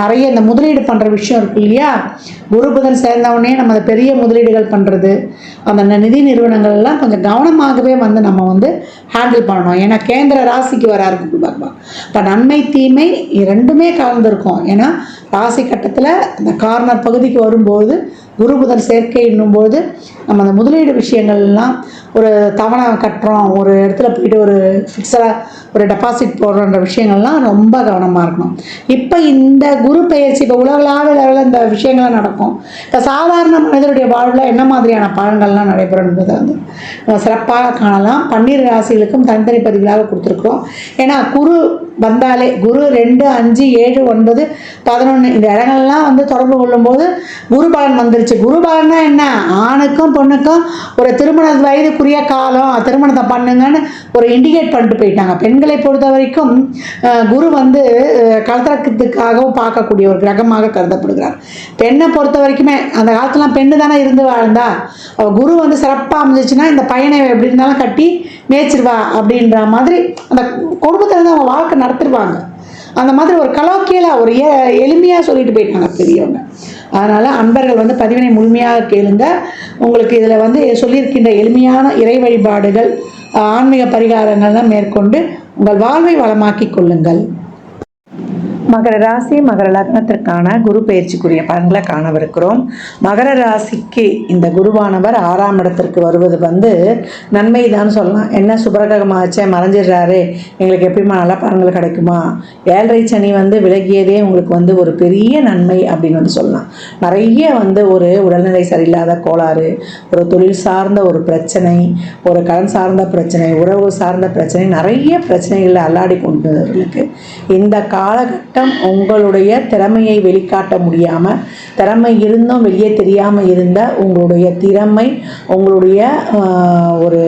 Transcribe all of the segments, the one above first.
நிறைய இந்த முதலீடு பண்ணுற விஷயம் இருக்கு இல்லையா? குரு புதன் சேர்ந்தவுடனே நம்ம அந்த பெரிய முதலீடுகள் பண்ணுறது அந்த நிதி நிறுவனங்கள் எல்லாம் கொஞ்சம் கவனமாகவே வந்து நம்ம வந்து ஹேண்டில் பண்ணணும். ஏன்னா கேந்திர ராசிக்கு வராரு குரு பகவான். இப்போ நன்மை தீமை ரெண்டுமே கலந்துருக்கும். ஏன்னா ராசி கட்டத்தில் இந்த கார்னர் பகுதிக்கு வரும்போது குரு புதன் சேர்க்கை என்னும்போது நம்ம அந்த முதலீடு விஷயங்கள்லாம் ஒரு தவணை கட்டுறோம். ஒரு இடத்துல போயிட்டு ஒரு ஃபிக்ஸடாக ஒரு டெபாசிட் போடுறோன்ற விஷயங்கள்லாம் ரொம்ப கவனமாக இருக்கணும். இப்போ இந்த குரு பெயர்ச்சி இப்போ உலகளாவிய லெவலில் இந்த விஷயங்கள்லாம் நடக்கும். இப்போ சாதாரண மனிதருடைய வாழ்வில் என்ன மாதிரியான பலன்கள்லாம் நடைபெறும் என்பதை வந்து சிறப்பாக காணலாம். பன்னீர் ராசிகளுக்கும் தனித்தனி பதிவுகளாக கொடுத்துருக்குறோம். ஏன்னா குரு வந்தாலே குரு ரெண்டு அஞ்சு ஏழு ஒன்பது பதினொன்று இந்த இடங்கள்லாம் வந்து தொடர்பு கொள்ளும்போது குரு பலன் வந்துருச்சு. குரு பலன்னா என்ன? ஆணுக்கும் பொண்ணுக்கும் ஒரு திருமண வயதுக்குரிய காலம். திருமணத்தை பண்ணுங்கன்னு ஒரு இண்டிகேட் பண்ணிட்டு போயிட்டாங்க. பெண்களை பொறுத்த வரைக்கும் குரு வந்து அஹ், பார்க்கக்கூடிய ஒரு கிரகமாக கருதப்படுகிறார். பெண்ணை பொறுத்த வரைக்குமே அந்த காலத்துலாம் பெண்ணு தானே இருந்து வாழ்ந்தா? அவள் குரு வந்து சிறப்பாக அமைஞ்சிச்சுன்னா இந்த பையனை எப்படி இருந்தாலும் கட்டி மேய்ச்சிருவா அப்படின்ற மாதிரி அந்த குடும்பத்தில் இருந்து அவங்க வாழ்க்கை நடத்திடுவாங்க அந்த மாதிரி ஒரு கலோக்கியலாக ஒரு எ- எளிமையாக சொல்லிட்டு போயிட்டாங்க பெரியவங்க. அதனால் அன்பர்கள் வந்து பதிவினை முழுமையாக கேளுங்க. உங்களுக்கு இதில் வந்து சொல்லியிருக்கின்ற எளிமையான இறை வழிபாடுகள் ஆன்மீக பரிகாரங்கள்லாம் மேற்கொண்டு உங்கள் வாழ்வை வளமாக்கிக் கொள்ளுங்கள். மகர ராசி மகர லக்னத்திற்கான குரு பயிற்சிக்குரிய பலன்களை காணவிருக்கிறோம். மகர ராசிக்கு இந்த குருவானவர் ஆறாம் இடத்திற்கு வருவது வந்து நன்மை தான் சொல்லலாம். என்ன சுபரகமாச்சே மறைஞ்சிடுறாரு. எங்களுக்கு எப்படிமா நல்ல பலன்கள் கிடைக்குமா? ஏழரை சனி வந்து விலகியதே உங்களுக்கு வந்து ஒரு பெரிய நன்மை அப்படின்னு வந்து சொல்லலாம். நிறைய வந்து ஒரு உடல்நிலை சரியில்லாத கோளாறு ஒரு தொழில் சார்ந்த ஒரு பிரச்சனை ஒரு கடன் சார்ந்த பிரச்சனை உறவு சார்ந்த பிரச்சனை நிறைய பிரச்சனைகளில் அல்லாடி கொண்டவர்களுக்கு இந்த காலகட்டம் உங்களுடைய திறமையை வெளிக்காட்ட முடியாமல் திறமை இருந்தும் வெளியே தெரியாமல் இருந்த உங்களுடைய திறமை உங்களுடைய ஒரு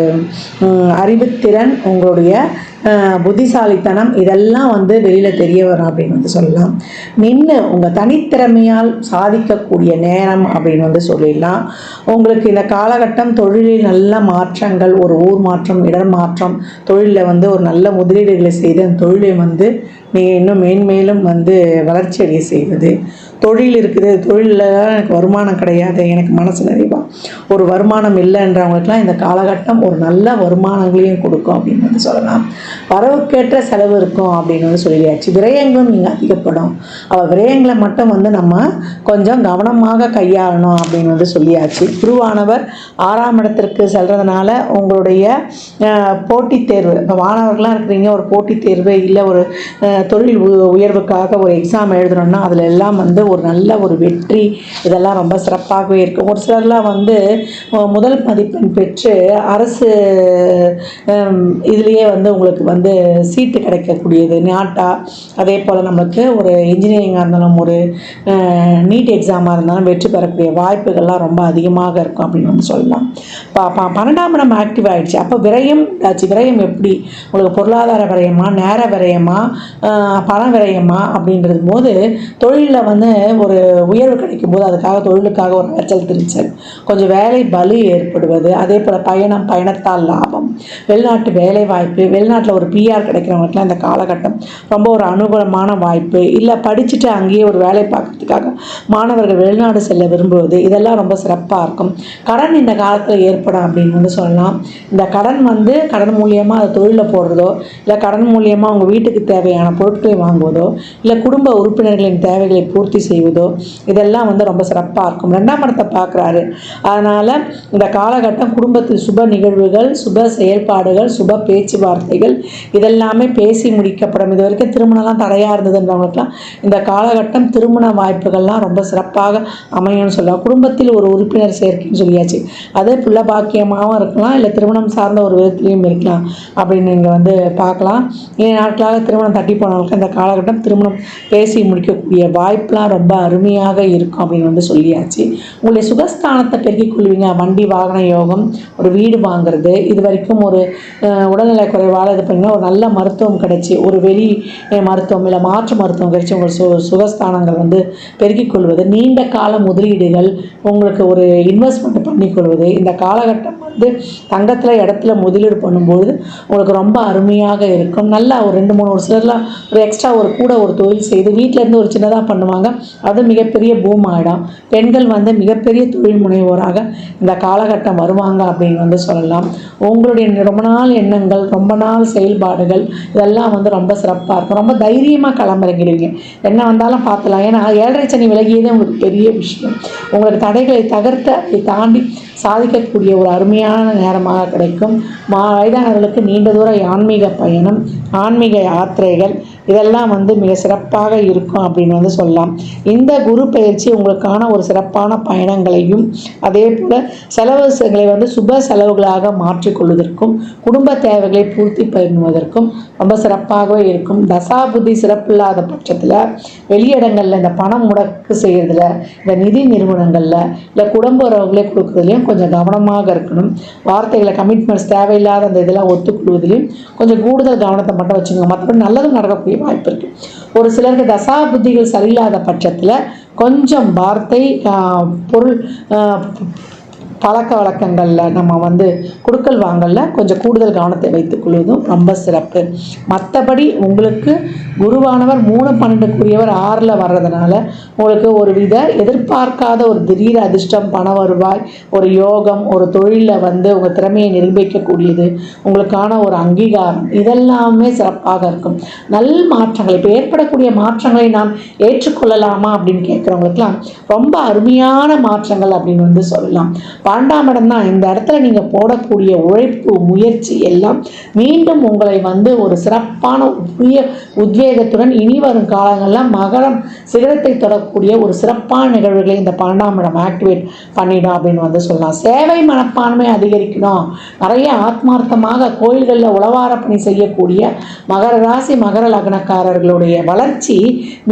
அறிவுத்திறன் உங்களுடைய புத்திசாலித்தனம் இதெல்லாம் வந்து வெளியில் தெரிய வரும் அப்படின்னு வந்து சொல்லலாம். நின்று உங்கள் தனித்திறமையால் சாதிக்கக்கூடிய நேரம் அப்படின்னு வந்து சொல்லிடலாம். உங்களுக்கு இந்த காலகட்டம் தொழிலில் நல்ல மாற்றங்கள் ஒரு ஊர் மாற்றம் இடர் மாற்றம் தொழிலில் வந்து ஒரு நல்ல முதலீடுகளை செய்து அந்த தொழிலை வந்து நீங்கள் இன்னும் மேன்மேலும் வந்து வளர்ச்சி அடைய செய்வது. தொழில் இருக்குது தொழிலில் எனக்கு வருமானம் கிடையாது எனக்கு மனசு நிறைய ஒரு வருமானம் இல்லைன்றவங்களுக்குலாம் இந்த காலகட்டம் ஒரு நல்ல வருமானங்களையும் கொடுக்கும் அப்படின்னு வந்து சொல்லலாம். வரவுக்கேற்ற செலவு இருக்கும் அப்படின்னு வந்து சொல்லியாச்சு. விரயங்களும் இங்கே அதிகப்படும். அவள் விரயங்களை மட்டும் வந்து நம்ம கொஞ்சம் கவனமாக கையாளணும் அப்படின்னு வந்து சொல்லியாச்சு. குருவானவர் ஆறாம் இடத்திற்கு செல்றதுனால உங்களுடைய போட்டித் தேர்வு இப்போ மாணவர்களாக இருக்கிறீங்க ஒரு போட்டித் தேர்வு இல்லை ஒரு தொழில் உ- உயர்வுக்காக ஒரு எக்ஸாம் எழுதணும்னா அதில் எல்லாம் வந்து ஒரு நல்ல ஒரு வெற்றி இதெல்லாம் ரொம்ப சிறப்பாகவே இருக்கும். ஒரு சிலர்லாம் வந்து வந்து முதல் மதிப்பெண் பெற்று அரசு இதுலேயே வந்து உங்களுக்கு வந்து சீட்டு கிடைக்கக்கூடியது. நாட்டா அதே போல் நம்மளுக்கு ஒரு இன்ஜினியரிங்காக இருந்தாலும் ஒரு நீட் எக்ஸாமாக இருந்தாலும் வெற்றி பெறக்கூடிய வாய்ப்புகள்லாம் ரொம்ப அதிகமாக இருக்கும் அப்படின்னு வந்து சொல்லலாம். ப பன்னெண்டாம் இடம் ஆக்டிவ் ஆகிடுச்சு அப்போ விரயம் ஆச்சு விரயம் எப்படி? உங்களுக்கு பொருளாதார விரயமா நேர விரயமா பண விரயமா அப்படின்றது போது தொழிலில் வந்து ஒரு உயர்வு கிடைக்கும் போது அதுக்காக தொழிலுக்காக ஒரு அலைச்சல் திருச்சல் கொஞ்சம் வேலை பலி ஏற்படுவது அதே போல் பயணம் பயணத்தால் லாபம். வெளிநாட்டு வேலை வாய்ப்பு வெளிநாட்டில் ஒரு பிஆர் கிடைக்கிறவங்களுக்குலாம் இந்த காலகட்டம் ரொம்ப ஒரு அனுகூலமான வாய்ப்பு. இல்லை படிச்சுட்டு அங்கேயே ஒரு வேலை பார்க்கறதுக்காக மாணவர்கள் வெளிநாடு செல்ல விரும்புவது இதெல்லாம் ரொம்ப சிறப்பாக இருக்கும். கடன் இந்த காலத்தில் ஏற்படும் அப்படின்னு வந்து சொல்லலாம். இந்த கடன் வந்து கடன் மூலியமாக அதை தொழிலில் போடுறதோ இல்லை கடன் மூலியமாக அவங்க வீட்டுக்கு தேவையான பொருட்களை வாங்குவதோ இல்லை குடும்ப உறுப்பினர்களின் தேவைகளை பூர்த்தி செய்வதோ இதெல்லாம் வந்து ரொம்ப சிறப்பாக இருக்கும். ரெண்டாம் இடத்தை பார்க்குறாரு. அதனால் இந்த காலகட்டம் குடும்பத்தில் சுப நிகழ்வுகள் சுப செயல்பாடுகள் சுப பேச்சுவார்த்தைகள் இதெல்லாமே பேசி முடிக்கப்படும். இது வரைக்கும் திருமணம்லாம் தடையாக இருந்ததுன்றவங்களுக்குலாம் இந்த காலகட்டம் திருமண வாய்ப்புகள்லாம் ரொம்ப சிறப்பாக அமையும்னு சொல்லலாம் குடும்பத்தில் ஒரு உறுப்பினர் சேர்க்கைன்னு சொல்லியாச்சு. அதே புள்ள பாக்கியமாகவும் இருக்கலாம் இல்லை திருமணம் சார்ந்த ஒரு விதத்துலையும் இருக்கலாம் அப்படின்னு நீங்கள் வந்து பார்க்கலாம். ஏழு நாட்களாக திருமணம் தட்டி போனவங்களுக்கு இந்த காலகட்டம் திருமணம் பேசி முடிக்கக்கூடிய வாய்ப்பெலாம் ரொம்ப அருமையாக இருக்கும் அப்படின்னு வந்து சொல்லியாச்சு. உங்களுடைய சுகஸ்தானத்தை பெருக்கிக் கொள்வீங்க. வண்டி வாகன யோகம் ஒரு வீடு வாங்குறது இது வரைக்கும் ஒரு அஹ், குறைவால் இது பண்ணிங்கன்னா ஒரு நல்ல மருத்துவம் கிடைச்சி ஒரு வெளி மருத்துவம் இல்லை மாற்று மருத்துவம் கிடைச்சி உங்கள் சு சுகஸ்தானங்கள் வந்து பெருக்கிக் கொள்வது நீண்ட கால முதலீடுகள் உங்களுக்கு ஒரு இன்வெஸ்ட்மெண்ட் பண்ணிக்கொள்வது இந்த காலகட்டம் வந்து தங்கத்தில் இடத்துல முதலீடு பண்ணும்பொழுது உங்களுக்கு ரொம்ப அருமையாக இருக்கும். நல்லா ஒரு ரெண்டு மூணு ஒரு சிலர்லாம் ஒரு எக்ஸ்ட்ரா ஒரு கூட ஒரு தொழில் செய்து வீட்டிலேருந்து ஒரு சின்னதாக பண்ணுவாங்க. அது மிகப்பெரிய பூம் ஆகிடும் பெண்கள் வந்து மிகப்பெரிய தொழில் முனைவோராக இந்த காலகட்டம் வருவாங்க அப்படின்னு வந்து சொல்லலாம். உங்களுடைய ரொம்ப நாள் எண்ணங்கள் ரொம்ப நாள் செயல்பாடுகள் இதெல்லாம் வந்து ரொம்ப சிறப்பாக இருக்கும். ரொம்ப தைரியமாக களமிறங்கிடுவீங்க என்ன வந்தாலும் பார்த்துலாம். ஏன்னா ஏழரை சனி விலகியதே உங்களுக்கு பெரிய விஷயம். உங்களுக்கு தடைகளை தகர்த்து அதை தாண்டி சாதிக்கக்கூடிய ஒரு அருமையான நேரமாக கிடைக்கும். மா வயதானவர்களுக்கு நீண்ட தூர ஆன்மீக பயணம் ஆன்மீக யாத்திரைகள் இதெல்லாம் வந்து மிக சிறப்பாக இருக்கும் அப்படின்னு வந்து சொல்லலாம். இந்த குரு பயிற்சி உங்களுக்கான ஒரு சிறப்பான பயணங்களையும் அதே போல் செலவுகளை வந்து சுப செலவுகளாக மாற்றிக்கொள்வதற்கும் குடும்ப தேவைகளை பூர்த்தி பண்ணுவதற்கும் ரொம்ப சிறப்பாகவே இருக்கும். தசாபுதி சிறப்பில்லாத பட்சத்தில் வெளியிடங்களில் இந்த பணம் முடக்கு செய்கிறதுல இந்த நிதி நிறுவனங்களில் இல்லை குடும்ப உறவுகளை கொடுக்குறதுலையும் கொஞ்சம் கவனமாக இருக்கணும். வார்த்தைகளை கமிட்மெண்ட்ஸ் தேவையில்லாத அந்த இதெல்லாம் ஒத்துக்கொள்வதிலையும் கொஞ்சம் கூடுதல் கவனத்தை மட்டும் வச்சுக்கோங்க. மற்றபடி நல்லதும் நடக்கக்கூடிய வாய்ப்பு இருக்குது ஒரு சிலருக்கு தசா புத்திகள் சரியில்லாத பட்சத்தில் கொஞ்சம் வார்த்தை பொருள் பழக்க வழக்கங்களில் நம்ம வந்து கொடுக்கல் வாங்கலில் கொஞ்சம் கூடுதல் கவனத்தை வைத்துக்கொள்வதும் ரொம்ப சிறப்பு. மற்றபடி உங்களுக்கு குருவானவர் மூணு பன்னெண்டுக்குரியவர் ஆறில் வர்றதுனால உங்களுக்கு ஒரு வித எதிர்பார்க்காத ஒரு திடீர் அதிர்ஷ்டம் பண வருவாய் ஒரு யோகம் ஒரு தொழிலில் வந்து உங்கள் திறமையை நிரூபிக்கக்கூடியது உங்களுக்கான ஒரு அங்கீகாரம் இதெல்லாமே சிறப்பாக இருக்கும். நல் மாற்றங்கள் இப்போ ஏற்படக்கூடிய மாற்றங்களை நாம் ஏற்றுக்கொள்ளலாமா அப்படின்னு கேட்குறவங்களுக்குலாம் ரொம்ப அருமையான மாற்றங்கள் அப்படின்னு வந்து சொல்லலாம். பன்னெண்டாம் தான். இந்த இடத்துல நீங்கள் போடக்கூடிய உழைப்பு முயற்சி எல்லாம் மீண்டும் உங்களை வந்து ஒரு சிறப்பான புதிய உத்வேகத்துடன் இனி வரும் காலங்களில் மகரம் சிகரத்தை தொடரக்கூடிய ஒரு சிறப்பான நிகழ்வுகளை இந்த பன்னெண்டாம் இடம் ஆக்டிவேட் பண்ணிடும் அப்படின்னு வந்து சொல்லலாம். சேவை மனப்பான்மை அதிகரிக்கணும். நிறைய ஆத்மார்த்தமாக கோயில்களில் உளவார பணி செய்யக்கூடிய மகர ராசி மகர லக்னக்காரர்களுடைய வளர்ச்சி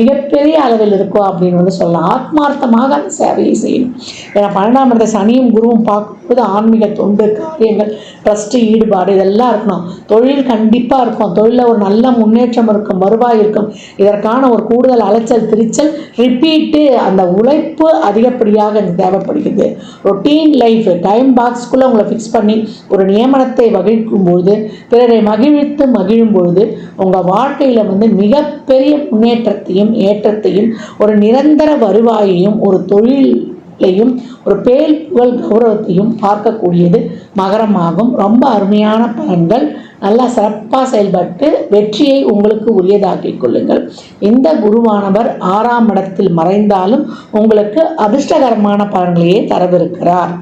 மிகப்பெரிய அளவில் இருக்கும் அப்படின்னு வந்து சொல்லலாம். ஆத்மார்த்தமாக அந்த சேவையை செய்யணும். ஏன்னா பன்னெண்டாம் இடத்தை சனியும் குரு அதுவும் பார்க்கும்போது ஆன்மீக தொண்டு காரியங்கள் ட்ரஸ்ட்டு ஈடுபாடு இதெல்லாம் இருக்கணும். தொழில் கண்டிப்பாக இருக்கும். தொழிலில் ஒரு நல்ல முன்னேற்றம் இருக்கும் வருவாய் இருக்கும். இதற்கான ஒரு கூடுதல் அலைச்சல் திரிச்சல் ரிப்பீட்டு அந்த உழைப்பு அதிகப்படியாக எனக்கு தேவைப்படுகிறது. ரொட்டீன் லைஃப் டைம் பாக்ஸ்க்குள்ளே உங்களை ஃபிக்ஸ் பண்ணி ஒரு நியமனத்தை வகிக்கும் பொழுது பிறரை மகிழ்வித்து மகிழும் பொழுது உங்கள் வாழ்க்கையில் வந்து மிகப்பெரிய முன்னேற்றத்தையும் ஏற்றத்தையும் ஒரு நிரந்தர வருவாயையும் ஒரு தொழில் தொழிலையும் ஒரு பேல் புகழ் கௌரவத்தையும் பார்க்கக்கூடியது மகரமாகும். ரொம்ப அருமையான பலன்கள். நல்லா சிறப்பாக செயல்பட்டு வெற்றியை உங்களுக்கு உரியதாக்கிக் கொள்ளுங்கள். இந்த குருவானவர் ஆறாம் இடத்தில் மறைந்தாலும் உங்களுக்கு அதிர்ஷ்டகரமான பலன்களையே தரவிருக்கிறார்.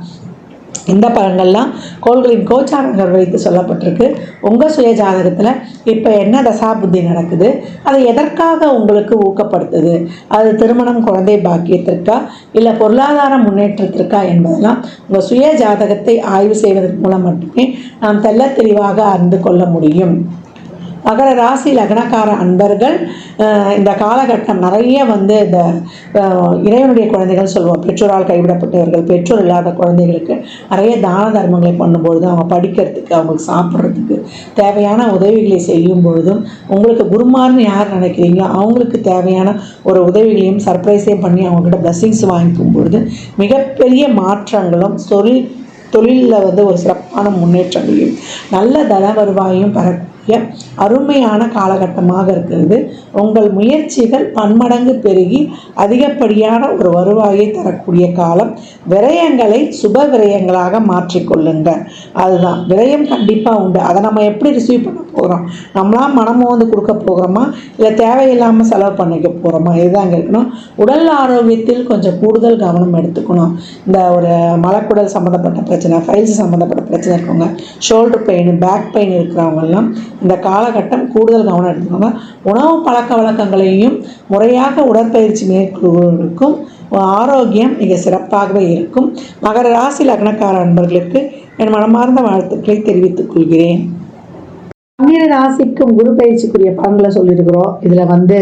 இந்த பலன்கள்லாம் கோள்களின் கோச்சாரங்கள் வைத்து சொல்லப்பட்டிருக்கு. உங்கள் சுய ஜாதகத்தில் இப்போ என்ன தசா புத்தி நடக்குது? அது எதற்காக உங்களுக்கு ஊக்கப்படுத்துது? அது திருமணம் குழந்தை பாக்கியத்திற்கா? இல்லை பொருளாதார முன்னேற்றத்திற்கா என்பதெல்லாம் உங்கள் சுய ஜாதகத்தை ஆய்வு செய்வதன் மூலம் மட்டுமே நாம் தெல்ல தெளிவாக அறிந்து கொள்ள முடியும். மகர ராசி லக்னக்கார அன்பர்கள் இந்த காலகட்டம் நிறைய வந்து இந்த இறைவனுடைய குழந்தைகள் சொல்லுவோம் பெற்றோரால் கைவிடப்பட்டவர்கள் பெற்றோர் இல்லாத குழந்தைகளுக்கு நிறைய தான தர்மங்களை பண்ணும்பொழுது அவங்க படிக்கிறதுக்கு அவங்களுக்கு சாப்பிட்றதுக்கு தேவையான உதவிகளை செய்யும் பொழுதும் உங்களுக்கு குருமார்னு யார் நினைக்கிறீங்களோ அவங்களுக்கு தேவையான ஒரு உதவிகளையும் சர்ப்ரைஸையும் பண்ணி அவங்கக்கிட்ட பிளஸ்ஸிங்ஸ் வாங்கிக்கும் பொழுது மிகப்பெரிய மாற்றங்களும் தொழில் தொழிலில் வந்து ஒரு சிறப்பான முன்னேற்றங்களையும் நல்ல தன வருவாயும் பெறக்கூடிய அருமையான காலகட்டமாக இருக்கிறது. உங்கள் முயற்சிகள் பன்மடங்கு பெருகி அதிகப்படியான ஒரு வருவாயை தரக்கூடிய காலம். விரயங்களை சுப விரயங்களாக மாற்றிக்கொள்ளுங்க. அதுதான். விரயம் கண்டிப்பாக உண்டு. அதை நம்ம எப்படி ரிசீவ் பண்ண போகிறோம் நம்மளாம் மனம் வந்து கொடுக்க போகிறோமா இல்லை தேவையில்லாமல் செலவு பண்ணிக்க போகிறோமா இதுதான் இருக்கணும். உடல் ஆரோக்கியத்தில் கொஞ்சம் கூடுதல் கவனம் எடுத்துக்கணும். இந்த ஒரு மலக்குடல் சம்மந்தப்பட்ட பிரச்சனை ஃபைல்ஸ் சம்மந்தப்பட்ட பிரச்சனை இருக்கவங்க ஷோல்டர் பெயின் பேக் பெயின் இருக்கிறவங்கெல்லாம் இந்த காலகட்டம் கூடுதல் கவனம் எடுத்துக்கோங்க. உணவு பழக்க வழக்கங்களையும் முறையாக உடற்பயிற்சி மேற்கொள்வதற்கும் ஆரோக்கியம் மிக சிறப்பாகவே இருக்கும். மகர ராசி லக்னக்கார அன்பர்களுக்கு என் மனமார்ந்த வாழ்த்துக்களை தெரிவித்துக் கொள்கிறேன். பன்னிர ராசிக்கும் குரு பயிற்சிக்குரிய பலன்களை சொல்லியிருக்கிறோம். இதில் வந்து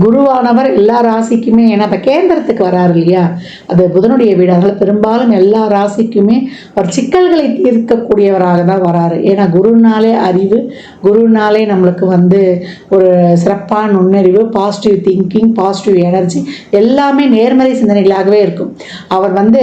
குருவானவர் எல்லா ராசிக்குமே ஏன்னா இப்போ கேந்திரத்துக்கு வராரு இல்லையா? அது புதனுடைய வீடு. அதனால் பெரும்பாலும் எல்லா ராசிக்குமே அவர் சிக்கல்களை தீர்க்கக்கூடியவராக தான் வராரு. ஏன்னா குருனாலே அறிவு குருனாலே நம்மளுக்கு வந்து ஒரு சிறப்பான நுண்ணறிவு பாசிட்டிவ் திங்கிங் பாசிட்டிவ் எனர்ஜி எல்லாமே நேர்மறை சிந்தனைகளாகவே இருக்கும். அவர் வந்து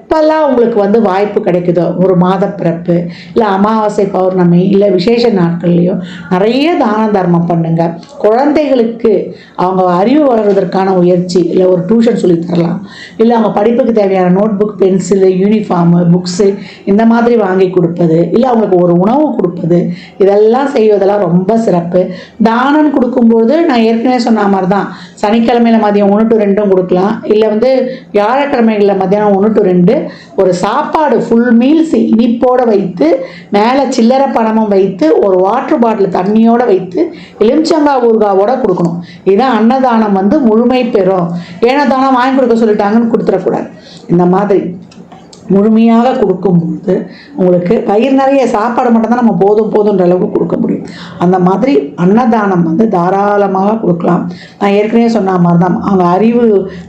எப்பெல்லாம் உங்களுக்கு வந்து வாய்ப்பு கிடைக்குதோ? ஒரு மாத பிறப்பு இல்லை அமாவாசை பௌர்ணமி இல்லை விசேஷ நாட்கள்லையோ நிறைய தான தர்மம் பண்ணுங்க. குழந்தைகளுக்கு அவங்க அறிவு வளர்வதற்கான முயற்சி இல்லை ஒரு டியூஷன் சொல்லி தரலாம். இல்லை அவங்க படிப்புக்கு தேவையான note book pencil uniform books இந்த மாதிரி வாங்கி கொடுப்பது இல்லை அவங்களுக்கு ஒரு உணவு கொடுப்பது இதெல்லாம் செய்வதெல்லாம் ரொம்ப சிறப்பு. தானம் கொடுக்கும்போது நான் ஏற்கனவே சொன்ன மாதிரி தான் சனிக்கிழமையில மதியம் ஒன்று டு ரெண்டும் கொடுக்கலாம். இல்லை வந்து வியாழக்கிழமைகளில் மதியானம் ஒன்று டு ரெண்டு. ஒரு சாப்பாடு ஃபுல் மீல்ஸ் இனிப்போடு வைத்து மேலே சில்லறை பணமும் வைத்து ஒரு வாட்டர் பாட்டில் தண்ணியோடு வைத்து எலுமிச்சங்கா ஊர்காவோட கொடுக்கணும். இதுதான் அன்னதானம் வந்து முழுமை பெறும். ஏன்னா தானம் வாங்கி கொடுக்க சொல்லிட்டாங்கன்னு கொடுத்துடக்கூடாது. இந்த மாதிரி முழுமையாக கொடுக்கும்போது உங்களுக்கு வயிறு நிறைய சாப்பாடு மட்டும்தான் நம்ம போதும் போதுன்ற அளவுக்கு கொடுக்கணும். அந்த மாதிரி அன்னதானம் வந்து தாராளமாக கொடுக்கலாம். நான் ஏற்கனவே சொன்ன மாதிரி தான் அவங்க அறிவு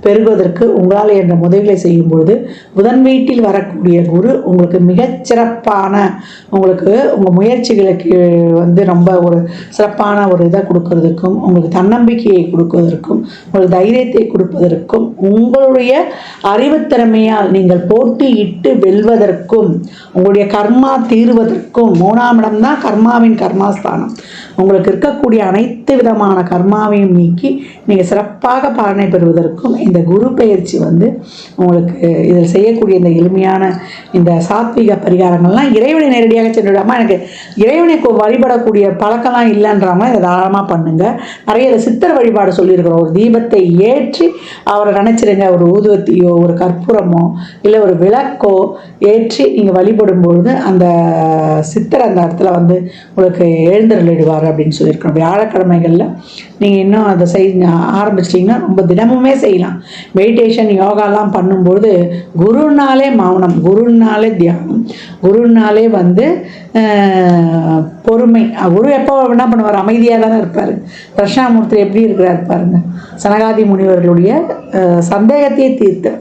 பெருகுவதற்கு உங்களால் என்ற உதவிகளை செய்யும்பொழுது புதன் வீட்டில் வரக்கூடிய குரு உங்களுக்கு மிகச்சிறப்பான உங்களுக்கு உங்கள் முயற்சிகளுக்கு வந்து ரொம்ப ஒரு சிறப்பான ஒரு இதை கொடுக்கறதுக்கும் உங்களுக்கு தன்னம்பிக்கையை கொடுப்பதற்கும் உங்களுக்கு தைரியத்தை கொடுப்பதற்கும் உங்களுடைய அறிவுத்திறமையால் நீங்கள் போட்டியிட்டு வெல்வதற்கும் உங்களுடைய கர்மா தீர்வதற்கும் மூணாம் இடம் தான் கர்மாவின் 烦了。உங்களுக்கு இருக்கக்கூடிய அனைத்து விதமான கர்மாவையும் நீக்கி நீங்கள் சிறப்பாக பலனை பெறுவதற்கும் இந்த குரு பயிற்சி வந்து உங்களுக்கு இதில் செய்யக்கூடிய இந்த எளிமையான இந்த சாத்விக பரிகாரங்கள்லாம் இறைவனை நேரடியாக சென்றுவிடாமல் எனக்கு இறைவனை வழிபடக்கூடிய பழக்கம்லாம் இல்லைன்றவங்க இதை தாராளமாக பண்ணுங்கள் நிறைய இதை சித்தர் வழிபாடு சொல்லியிருக்கிறோம். ஒரு தீபத்தை ஏற்றி அவரை நினச்சிருங்க. ஒரு ஊதுவத்தியோ ஒரு கற்பூரமோ இல்லை ஒரு விளக்கோ ஏற்றி நீங்கள் வழிபடும் பொழுது அந்த சித்தர் அந்த இடத்துல வந்து உங்களுக்கு எழுந்தருளிடுவார். அப்படின்னு சொல்லியிருக்கோம் வியாழக்கிழமைகளில் நீங்கள் இன்னும் அதை செய் ஆரம்பிச்சிட்டிங்கன்னா ரொம்ப தினமுமே செய்யலாம். மெடிடேஷன் யோகாலாம் பண்ணும்போது குருனாலே மௌனம் குருனாலே தியானம் குருனாலே வந்து பொறுமை. குரு எப்போ என்ன பண்ணுவார்? அமைதியாக தானே இருப்பார். தட்சிணாமூர்த்தி எப்படி இருக்கிறார் பாருங்க. சனகாதி முனிவர்களுடைய சந்தேகத்தையே தீர்த்தார்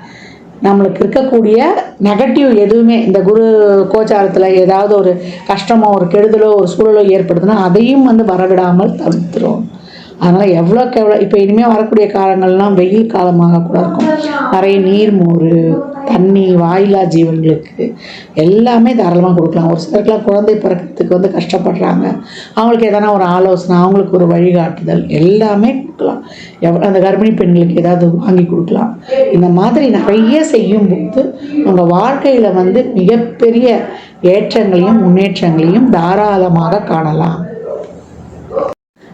நம்மளுக்கு இருக்கக்கூடிய நெகட்டிவ் எதுவுமே இந்த குரு கோச்சாரத்தில் ஏதாவது ஒரு கஷ்டமோ ஒரு கெடுதலோ ஒரு சூழலோ ஏற்படுதுன்னா அதையும் வந்து வரவிடாமல் தவிர்த்துரும். அதனால் எவ்வளோக்கு எவ்வளோ இப்போ இனிமேல் வரக்கூடிய காலங்கள்லாம் வெயில் காலமாக கூட இருக்கும். நிறைய நீர் மோர் தண்ணி வாயிலா ஜீவன்களுக்கு எல்லாமே தாராளமாக கொடுக்கலாம். ஒரு சிலருக்குலாம் குழந்தை பிறக்கிறதுக்கு வந்து கஷ்டப்படுறாங்க. அவங்களுக்கு எதனா ஒரு ஆலோசனை அவங்களுக்கு ஒரு வழிகாட்டுதல் எல்லாமே கொடுக்கலாம். எவ்வளோ அந்த கர்ப்பிணி பெண்களுக்கு ஏதாவது வாங்கி கொடுக்கலாம். இந்த மாதிரி நிறைய செய்யும்போது உங்கள் வாழ்க்கையில் வந்து மிகப்பெரிய ஏற்றங்களையும் முன்னேற்றங்களையும் தாராளமாக காணலாம்.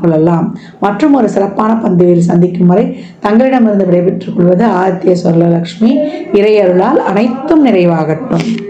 கொள்ளலாம். மற்றும் ஒரு சிறப்பான பந்தியில் சந்திக்கும் வரை தங்களிடமிருந்து விடைபெற்றுக் கொள்வது ஆதித்ய சொர்லலக்ஷ்மி இறையருளால் அனைத்தும் நிறைவாகட்டும்.